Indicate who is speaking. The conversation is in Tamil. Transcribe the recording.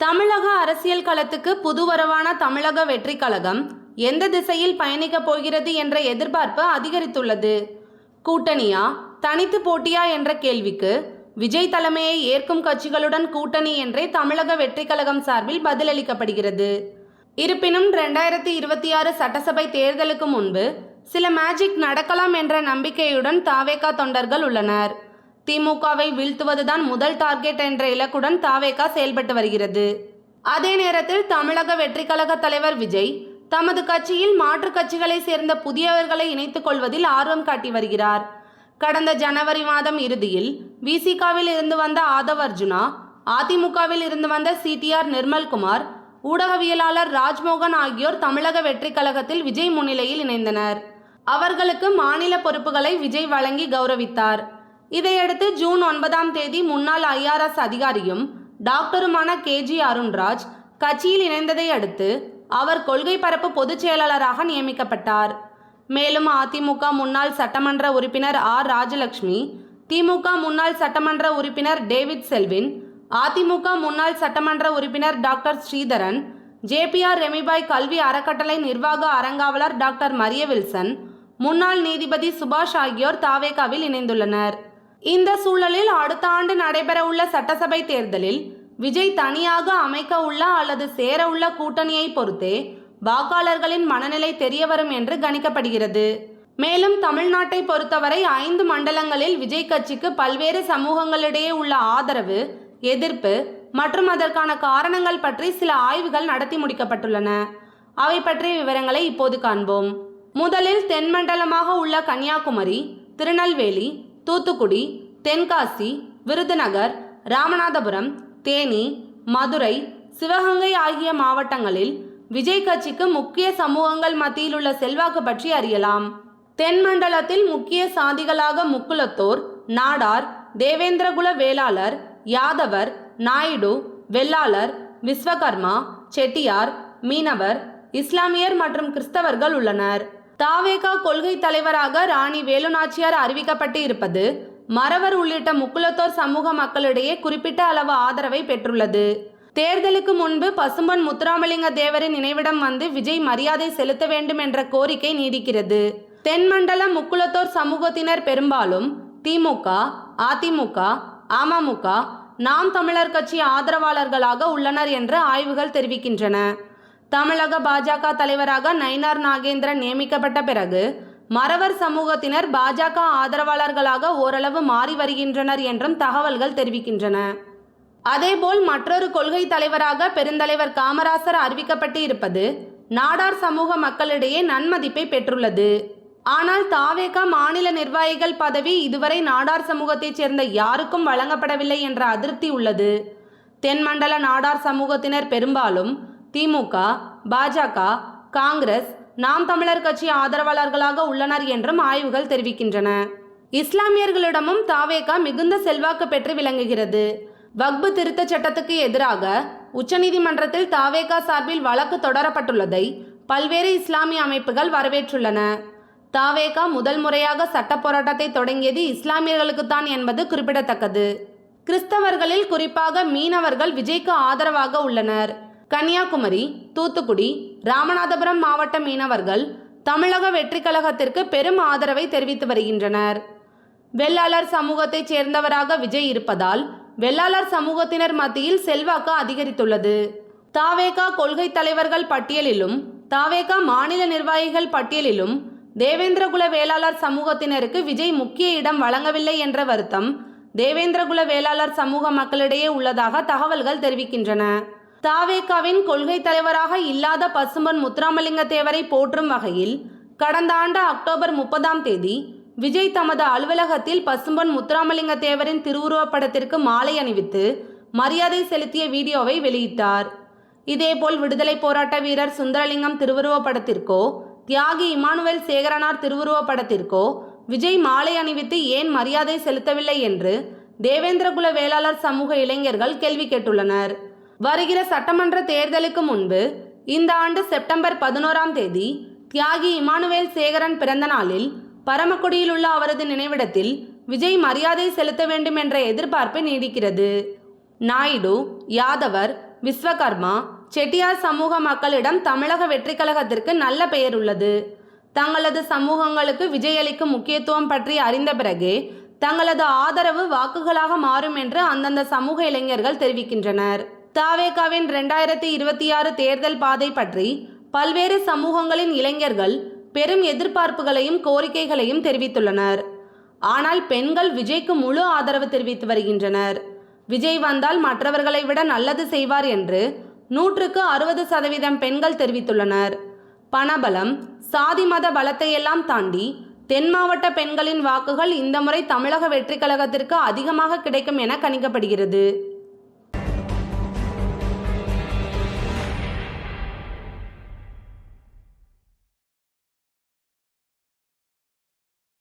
Speaker 1: தமிழக அரசியல் களத்துக்கு புதுவரவான தமிழக வெற்றி கழகம் எந்த திசையில் பயணிக்கப் போகிறது என்ற எதிர்பார்ப்பு அதிகரித்துள்ளது. கூட்டணியா தனித்து போட்டியா என்ற கேள்விக்கு விஜய் தலைமையை ஏற்கும் கட்சிகளுடன் கூட்டணி என்றே தமிழக வெற்றி கழகம் சார்பில் பதிலளிக்கப்படுகிறது. இருப்பினும் ரெண்டாயிரத்தி இருபத்தி ஆறு சட்டசபை தேர்தலுக்கு முன்பு சில மேஜிக் நடக்கலாம் என்ற நம்பிக்கையுடன் தாவேகா தொண்டர்கள் உள்ளனர். திமுகவை வீழ்த்துவதுதான் முதல் டார்கெட் என்ற இலக்குடன் தாவேகா செயல்பட்டு வருகிறது. அதே நேரத்தில் தமிழக வெற்றிக் கழக தலைவர் விஜய் தமது கட்சியில் மாற்றுக் கட்சிகளை சேர்ந்த புதியவர்களை இணைத்துக் கொள்வதில் ஆர்வம் காட்டி வருகிறார். கடந்த ஜனவரி மாதம் இறுதியில் விசிகாவில் இருந்து வந்த ஆதவ் அர்ஜுனா அதிமுகவில் இருந்து வந்த சிடிஆர் நிர்மல்குமார் ஊடகவியலாளர் ராஜ்மோகன் ஆகியோர் தமிழக வெற்றிக் கழகத்தில் விஜய் முன்னிலையில் இணைந்தனர். அவர்களுக்கு மாநில பொறுப்புகளை விஜய் வழங்கி கௌரவித்தார். இதையடுத்து ஜூன் ஒன்பதாம் தேதி முன்னாள் ஐஆர்எஸ் அதிகாரியும் டாக்டருமான கேஜி அருண்ராஜ் கட்சியில் இணைந்ததை அடுத்து அவர் கொள்கை பரப்பு பொதுச் செயலாளராக நியமிக்கப்பட்டார். மேலும் அதிமுக முன்னாள் சட்டமன்ற உறுப்பினர் ஆர் ராஜலட்சுமி திமுக முன்னாள் சட்டமன்ற உறுப்பினர் டேவிட் செல்வின் அதிமுக முன்னாள் சட்டமன்ற உறுப்பினர் டாக்டர் ஸ்ரீதரன் ஜேபிஆர் ரெமிபாய் கல்வி அறக்கட்டளை நிர்வாக அறங்காவலர் டாக்டர் மரிய வில்சன் முன்னாள் நீதிபதி சுபாஷ் ஆகியோர் தாவேகாவில் இணைந்துள்ளனர். இந்த சூழலில் அடுத்த ஆண்டு நடைபெறவுள்ள சட்டசபை தேர்தலில் விஜய் தனியாக அமைக்க உள்ள அல்லது சேர உள்ள கூட்டணியை பொறுத்தே வாக்காளர்களின் மனநிலை தெரியவரும் என்று கணிக்கப்படுகிறது. மேலும் தமிழ்நாட்டை பொறுத்தவரை ஐந்து மண்டலங்களில் விஜய் கட்சிக்கு பல்வேறு சமூகங்களிடையே உள்ள ஆதரவு எதிர்ப்பு மற்றும் அதற்கான காரணங்கள் பற்றி சில ஆய்வுகள் நடத்தி முடிக்கப்பட்டுள்ளன. அவை பற்றிய விவரங்களை இப்போது காண்போம். முதலில் தென்மண்டலமாக உள்ள கன்னியாகுமரி திருநெல்வேலி தூத்துக்குடி தென்காசி விருதுநகர் ராமநாதபுரம் தேனி மதுரை சிவகங்கை ஆகிய மாவட்டங்களில் விஜய் கட்சிக்கு முக்கிய சமூகங்கள் மத்தியில் உள்ள செல்வாக்கு பற்றி அறியலாம். தென் மண்டலத்தில் முக்கிய சாதிகளாக முக்குலத்தோர் நாடார் தேவேந்திரகுல வேளாளர் யாதவர் நாயுடு வெள்ளாளர் விஸ்வகர்மா செட்டியார் மீனவர் இஸ்லாமியர் மற்றும் கிறிஸ்தவர்கள் உள்ளனர். தாவேகா கொள்கை தலைவராக ராணி வேலுநாச்சியார் அறிவிக்கப்பட்டு இருப்பது மறவர் உள்ளிட்ட முக்குலத்தோர் சமூக மக்களிடையே குறிப்பிட்ட அளவு ஆதரவை பெற்றுள்ளது. தேர்தலுக்கு முன்பு பசும்பன் முத்துராமலிங்க தேவரின் நினைவிடம் வந்து விஜய் மரியாதை செலுத்த வேண்டும் என்ற கோரிக்கை நீடிக்கிறது. தென்மண்டல முக்குலத்தோர் சமூகத்தினர் பெரும்பாலும் திமுக அதிமுக அமமுக நாம் தமிழர் கட்சி ஆதரவாளர்களாக உள்ளனர் என்று ஆய்வுகள் தெரிவிக்கின்றன. தமிழக பாஜக தலைவராக நயினார் நாகேந்திரன் நியமிக்கப்பட்ட பிறகு மறவர் சமூகத்தினர் பாஜக ஆதரவாளர்களாக ஓரளவு மாறி வருகின்றனர் என்றும் தகவல்கள் தெரிவிக்கின்றன. அதேபோல் மற்றொரு கொள்கை தலைவராக பெருந்தலைவர் காமராசர் அறிவிக்கப்பட்டு இருப்பது நாடார் சமூக மக்களிடையே நன்மதிப்பை பெற்றுள்ளது. ஆனால் தாவேகா மாநில நிர்வாகிகள் பதவி இதுவரை நாடார் சமூகத்தைச் சேர்ந்த யாருக்கும் வழங்கப்படவில்லை என்ற அதிருப்தி உள்ளது. தென்மண்டல நாடார் சமூகத்தினர் பெரும்பாலும் திமுக பாஜக காங்கிரஸ் நாம் தமிழர் கட்சி ஆதரவாளர்களாக உள்ளனர் என்றும் ஆய்வுகள் தெரிவிக்கின்றன. இஸ்லாமியர்களிடமும் தாவேகா மிகுந்த செல்வாக்கு பெற்று விளங்குகிறது. வக்பு திருத்த சட்டத்துக்கு எதிராக உச்சநீதிமன்றத்தில் தாவேகா சார்பில் வழக்கு தொடரப்பட்டுள்ளதை பல்வேறு இஸ்லாமிய அமைப்புகள் வரவேற்றுள்ளன. தாவேகா முதல் முறையாக சட்ட போராட்டத்தை தொடங்கியது இஸ்லாமியர்களுக்குத்தான் என்பது குறிப்பிடத்தக்கது. கிறிஸ்தவர்களில் குறிப்பாக மீனவர்கள் விஜய்க்கு ஆதரவாக உள்ளனர். கன்னியாகுமரி தூத்துக்குடி ராமநாதபுரம் மாவட்ட மீனவர்கள் தமிழக வெற்றிக் கழகத்திற்கு பெரும் ஆதரவை தெரிவித்து வருகின்றனர். வெள்ளாளர் சமூகத்தைச் சேர்ந்தவராக விஜய் இருப்பதால் வெள்ளாளர் சமூகத்தினர் மத்தியில் செல்வாக்கு அதிகரித்துள்ளது. தாவேகா கொள்கை தலைவர்கள் பட்டியலிலும் தாவேகா மாநில நிர்வாகிகள் பட்டியலிலும் தேவேந்திரகுல வேளாளர் சமூகத்தினருக்கு விஜய் முக்கிய இடம் வழங்கவில்லை என்ற வருத்தம் தேவேந்திரகுல வேளாளர் சமூக மக்களிடையே உள்ளதாக தகவல்கள் தெரிவிக்கின்றன. தாவேகாவின் கொள்கை தலைவராக இல்லாத பசும்பன் முத்துராமலிங்க தேவரை போற்றும் வகையில் கடந்த ஆண்டு அக்டோபர் முப்பதாம் தேதி விஜய் தமது அலுவலகத்தில் பசும்பன் முத்துராமலிங்க தேவரின் திருவுருவப்படத்திற்கு மாலை அணிவித்து மரியாதை செலுத்திய வீடியோவை வெளியிட்டார். இதேபோல் விடுதலை போராட்ட வீரர் சுந்தரலிங்கம் திருவுருவப்படத்திற்கோ தியாகி இமானுவேல் சேகரனார் திருவுருவப்படத்திற்கோ விஜய் மாலை அணிவித்து ஏன் மரியாதை செலுத்தவில்லை என்று தேவேந்திரகுல வேளாளர் சமூக இளைஞர்கள் கேள்வி கேட்டுள்ளனர். வருகிற சட்டமன்ற தேர்தலுக்கு முன்பு இந்த ஆண்டு செப்டம்பர் பதினோராம் தேதி தியாகி இமானுவேல் சேகரன் பிறந்த நாளில் பரமக்குடியில் உள்ள அவரது நினைவிடத்தில் விஜய் மரியாதை செலுத்த வேண்டும் என்ற எதிர்பார்ப்பு நீடிக்கிறது. நாயுடு யாதவர் விஸ்வகர்மா செட்டியார் சமூக மக்களிடம் தமிழக வெற்றிக் கழகத்திற்கு நல்ல பெயர் உள்ளது. தங்களது சமூகங்களுக்கு விஜயளிக்கும் முக்கியத்துவம் பற்றி அறிந்த பிறகே தங்களது ஆதரவு வாக்குகளாக மாறும் என்று அந்தந்த சமூக இளைஞர்கள் தெரிவிக்கின்றனர். தாவேகாவின் ரெண்டாயிரத்தி இருபத்தி ஆறு தேர்தல் பாதை பற்றி பல்வேறு சமூகங்களின் இளைஞர்கள் பெரும் எதிர்பார்ப்புகளையும் கோரிக்கைகளையும் தெரிவித்துள்ளனர். ஆனால் பெண்கள் விஜய்க்கு முழு ஆதரவு தெரிவித்து வருகின்றனர். விஜய் வந்தால் மற்றவர்களை விட நல்லது செய்வார் என்று நூற்றுக்கு அறுபது சதவீதம் பெண்கள் தெரிவித்துள்ளனர். பணபலம் சாதி மத பலத்தையெல்லாம் தாண்டி தென் மாவட்ட பெண்களின் வாக்குகள் இந்த முறை தமிழக வெற்றிக் கழகத்திற்கு அதிகமாக கிடைக்கும் என கணிக்கப்படுகிறது.